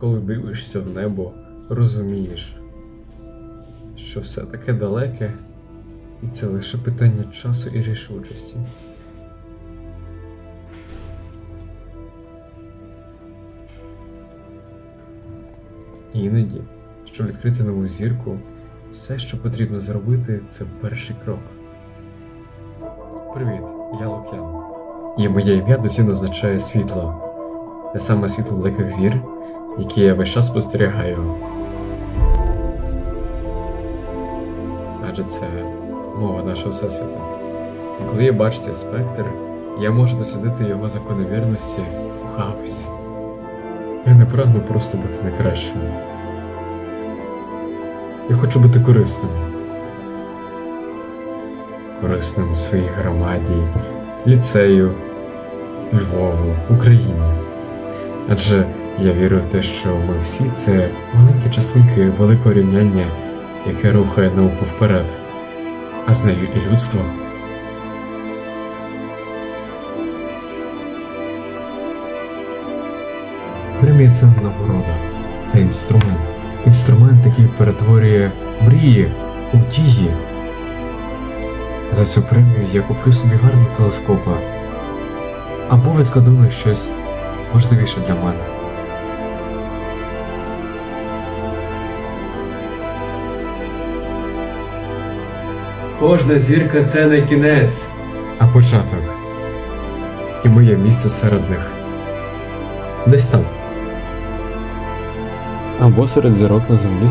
коли дивишся в небо, розумієш, що все таке далеке, і це лише питання часу і рішучості. Іноді, щоб відкрити нову зірку, все, що потрібно зробити, це перший крок. Привіт, я Лук'ян. І моє ім'я доцільно означає світло, те саме світло далеких зір, які я весь час спостерігаю. Адже це мова нашого всесвіту. І коли я бачу цей спектр, я можу дослідити його закономірності у хаосі. Я не прагну просто бути найкращим. Я хочу бути корисним. Корисним у своїй громаді, ліцею, Львову, Україні. Адже я вірю в те, що ми всі це маленькі частинки великого рівняння, яке рухає науку вперед, а з нею і людство. Премія це нагорода, це інструмент. Інструмент, який перетворює мрії у дії. За цю премію я куплю собі гарний телескопа або відкладу на щось важливіше для мене. Кожна зірка це не кінець. А початок. І моє місце серед них. Десь там. Або серед зірок на землі.